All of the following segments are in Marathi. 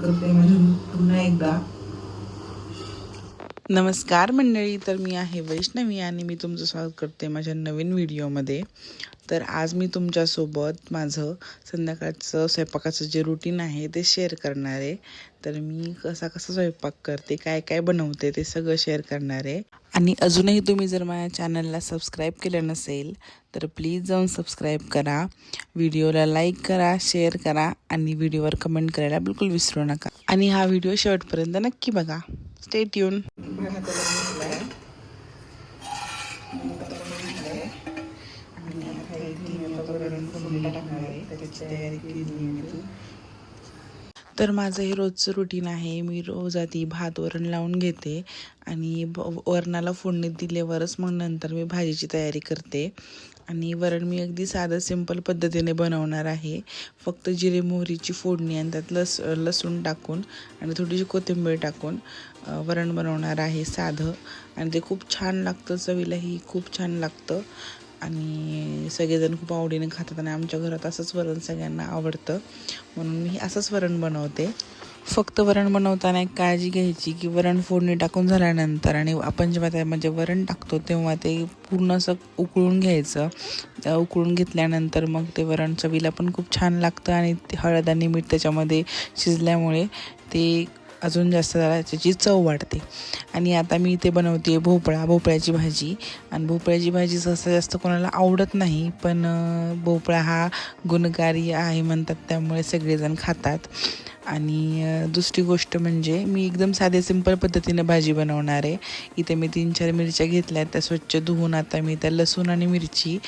करते पुन्हा एकदा नमस्कार मंडळी तर मी आहे वैष्णवी आणि मी तुमचं स्वागत करते माझ्या नवीन व्हिडिओमध्ये. तर आज मी तुमच्यासोबत माझं संध्याकाळचं स्वयंपाकाचं जे रुटीन आहे ते शेअर करणार आहे. तर मी कसा कसा स्वयंपाक करते काय काय बनवते ते सगळं शेअर करणार आहे. आणि अजूनही तुम्ही जर माझ्या चॅनलला सबस्क्राईब केलं नसेल तर प्लीज जाऊन सबस्क्राईब करा. व्हिडिओला लाईक करा शेअर करा आणि व्हिडिओवर कमेंट करायला बिलकुल विसरू नका. आणि हा व्हिडिओ शेवटपर्यंत नक्की बघा. स्टे ट्यून तर. माझं हे रोजचं रुटीन आहे मी रोज आधी भात वरण लावून घेते आणि वरणाला फोडणी दिल्यावरच मग नंतर मी भाजीची तयारी करते. आणि वरण मी अगदी साधं सिंपल पद्धतीने बनवणार आहे. फक्त जिरे मोहरीची फोडणी आणि त्यात लस लसूण टाकून आणि थोडीशी कोथिंबीर टाकून वरण बनवणार आहे साधं. आणि ते खूप छान लागतं चवीलाही खूप छान लागतं. आणि सगळेजण खूप आवडीने खातात आणि आमच्या घरात असंच वरण सगळ्यांना आवडतं. म्हणून मी असंच वरण बनवते. फक्त वरण बनवताना एक काळजी घ्यायची की वरण फोडणी टाकून झाल्यानंतर आणि आपण जेव्हा त्यामध्ये म्हणजे वरण टाकतो तेव्हा ते पूर्ण असं उकळून घ्यायचं. उकळून घेतल्यानंतर मग ते वरण चवीला पण खूप छान लागतं आणि ते हळद आणि मीठ त्याच्यामध्ये शिजल्यामुळे ते अजून जास्त झाला त्याची चव वाढते. आणि आता मी इथे बनवते भोपळा भोपळ्याची भाजी. आणि भोपळ्याची भाजी सहसा जास्त कोणाला आवडत नाही पण भोपळा हा गुणकारी आहे म्हणतात त्यामुळे सगळेजण खातात. आणि दुसरी गोष्ट म्हणजे मी एकदम साधे सिंपल पद्धतीनं भाजी बनवणार आहे. इथे मी तीन चार मिरच्या घेतल्या त्या स्वच्छ धुवून आता मी त्या लसूण आणि मिरची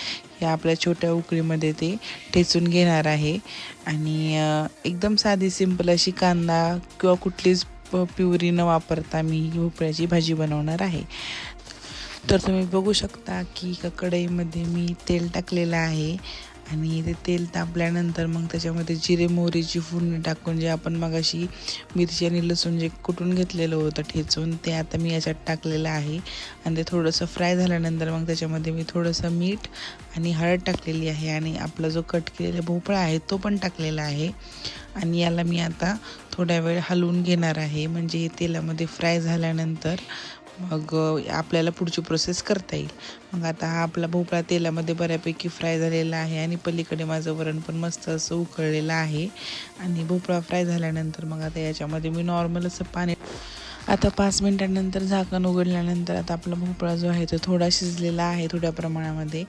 या आपल्या छोट्या उकळीमध्ये ते ठेचून घेणार आहे. आणि एकदम साधी सिंपल अशी कांदा किंवा कुठलीच प- प्युरी न वापरता मी ही भोपळ्याची भाजी बनवणार आहे. तर तुम्ही बघू शकता की एका कढईमध्ये मी तेल टाकलेलं आहे. आणि ते तेल तापल्यानंतर मग त्याच्यामध्ये जिरे मोहरीची फोडणी टाकून जे आपण मगाशी मिरची आणि लसूण जे कुटून घेतलेलं होतं ठेचून ते आता मी याच्यात टाकलेलं आहे. आणि ते थोडंसं फ्राय झाल्यानंतर मग त्याच्यामध्ये मी थोडंसं मीठ आणि हळद टाकलेली आहे आणि आपला जो कट केलेला भोपळा आहे तो पण टाकलेला आहे. आणि याला मी आता थोड्या वेळ हलवून घेणार आहे. म्हणजे हे तेलामध्ये फ्राय झाल्यानंतर मग आपल्याला पुढची प्रोसेस करता येईल. मग आता हा आपला भोपळा तेलामध्ये बऱ्यापैकी फ्राय झालेला आहे आणि पलीकडे माझं वरण पण मस्त असं उकळलेलं आहे. आणि भोपळा फ्राय झाल्यानंतर मग आता याच्यामध्ये मी नॉर्मल असं पाणी आता पाच मिनटानंतर झाकण उघडल्यानंतर आता आपला भोपळा जो आहे तो थोडा शिजलेला आहे थोड्या प्रमाणामध्ये.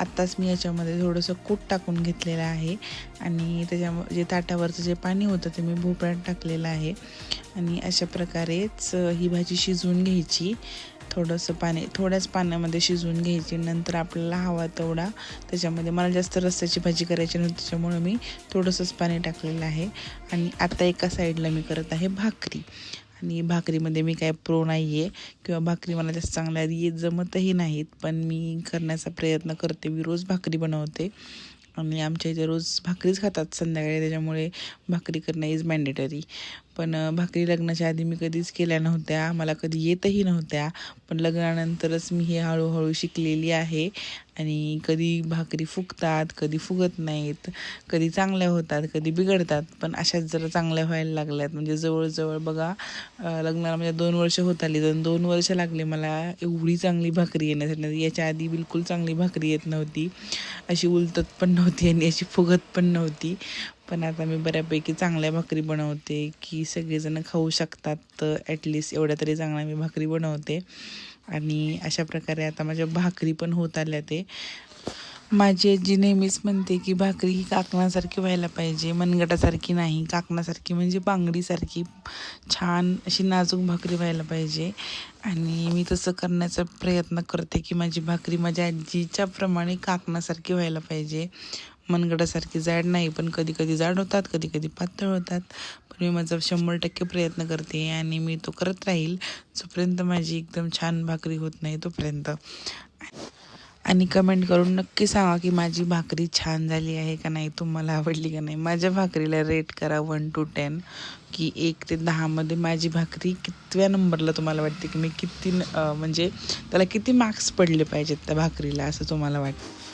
आत्ताच मी याच्यामध्ये थोडंसं कूट टाकून घेतलेलं आहे. आणि त्याच्या जे ताटावरचं जे पाणी होतं ते मी भोपळ्यात टाकलेलं आहे. आणि अशा प्रकारेच ही भाजी शिजवून घ्यायची. थोडंसं पाणी थोड्याच पाण्यामध्ये शिजवून घ्यायची. नंतर आपल्याला हवा तेवढा त्याच्यामध्ये मला जास्त रस्त्याची भाजी करायची नव्हती त्याच्यामुळे मी थोडंसंच पाणी टाकलेलं आहे. आणि आता एका साईडला मी करत आहे भाकरी. आणि भाकरीमध्ये मी काय प्रो नाही आहे किंवा भाकरी मला जास्त चांगल्या येत जमतही नाहीत पण मी करण्याचा प्रयत्न करते. मी रोज भाकरी बनवते आणि आमच्या इथे रोज भाकरीच खातात संध्याकाळी त्याच्यामुळे भाकरी करणं इज मॅन्डेटरी पण भाकरी लग्नाच्या आधी मी कधीच केल्या नव्हत्या. मला कधी येतही नव्हत्या. पण लग्नानंतरच मी हे हळूहळू शिकलेली आहे. आणि कधी भाकरी फुगतात कधी फुगत नाहीत कधी चांगल्या होतात कधी बिघडतात. पण अशाच जरा चांगल्या व्हायला लागल्यात. म्हणजे जवळजवळ बघा लग्नाला म्हणजे दोन वर्ष होत आली. तर दोन वर्ष लागले मला एवढी चांगली भाकरी येण्यासाठी. याच्या आधी बिलकुल चांगली भाकरी येत नव्हती. अशी उलटत पण नव्हती आणि अशी फुगत पण नव्हती. पण आता मी बऱ्यापैकी चांगल्या भाकरी बनवते की सगळेजण खाऊ शकतात तर ॲटलिस्ट एवढ्या तरी चांगल्या मी भाकरी बनवते. आणि अशा प्रकारे आता माझ्या भाकरी पण होत आल्या ते. माझी आजी नेहमीच म्हणते की भाकरी ही काकणासारखी व्हायला पाहिजे मनगटासारखी नाही. काकणासारखी म्हणजे बांगडीसारखी छान अशी नाजूक भाकरी व्हायला पाहिजे. आणि मी तसं करण्याचा प्रयत्न करते की माझी भाकरी माझ्या आजीच्या प्रमाणे काकणासारखी व्हायला पाहिजे. मनगडासारखी जाड नाही पण कधी कधी जाड होतात कधी कधी पातळ होतात. पण मी माझा शंभर टक्के प्रयत्न करते आणि मी तो करत राहील जोपर्यंत माझी एकदम छान भाकरी होत नाही तोपर्यंत. आणि कमेंट करून नक्की सांगा की माझी भाकरी छान झाली आहे का नाही तुम्हाला आवडली का नाही? माझ्या भाकरीला रेट करा वन टू टेन की एक ते दहामध्ये माझी भाकरी कितव्या नंबरला तुम्हाला वाटते? की मी किती न- म्हणजे त्याला किती मार्क्स पडले पाहिजेत त्या भाकरीला असं तुम्हाला वाटतं?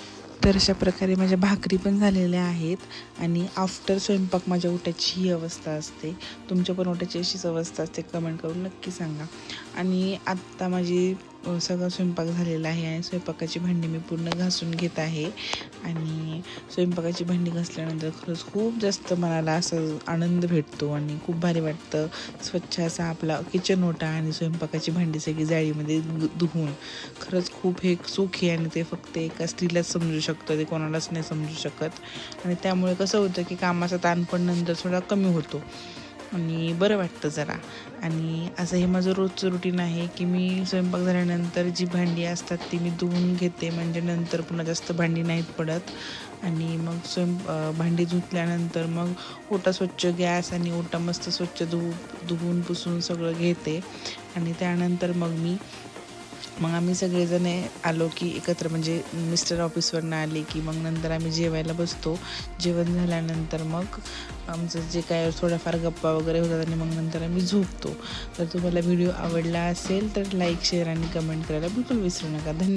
तर अशा प्रकारे माझ्या भाकरी पण झालेल्या आहेत आणि आफ्टर स्वयंपाक माझ्या ओट्याची ही अवस्था असते. तुमच्या पण ओट्याची अशीच अवस्था असते. कमेंट करून नक्की सांगा. आणि आत्ता माझी सगळा स्वयंपाक झालेला आहे आणि स्वयंपाकाची भांडी मी पूर्ण घासून घेत आहे. आणि स्वयंपाकाची भांडी घासल्यानंतर खरंच खूप जास्त मनाला असं आनंद भेटतो आणि खूप भारी वाटतं. स्वच्छ असा आपला किचन ओटा आणि स्वयंपाकाची भांडी सगळी जाळीमध्ये धु- धुवून. खरंच खूप हे सुख आहे आणि ते फक्त एका स्त्रीलाच समजू शकतं ते कोणालाच नाही समजू शकत. आणि त्यामुळे कसं होतं की कामाचा ताण पण नंतर थोडा कमी होतो. आणि बरं वाटतं जरा. आणि असं हे माझं रोजचं रुटीन आहे की मी स्वयंपाक झाल्यानंतर जी भांडी असतात ती मी धुवून घेते. म्हणजे नंतर पुन्हा जास्त भांडी नाहीत पडत. आणि मग स्वयं भांडी धुतल्यानंतर मग ओटा स्वच्छ गॅस आणि ओटा मस्त स्वच्छ धुवू धुवून पुसून सगळं घेते. आणि त्यानंतर मग मी मग आम्ही सगळेजण आलो की एकत्र म्हणजे मिस्टर ऑफिसवरनं आले की मग नंतर आम्ही जेवायला बसतो. जेवण झाल्यानंतर मग आमचं जे काय थोडाफार गप्पा वगैरे होतात आणि मग नंतर आम्ही झोपतो. तर तुम्हाला व्हिडिओ आवडला असेल तर लाईक शेअर आणि कमेंट करायला बिलकुल विसरू नका. धन्यवाद.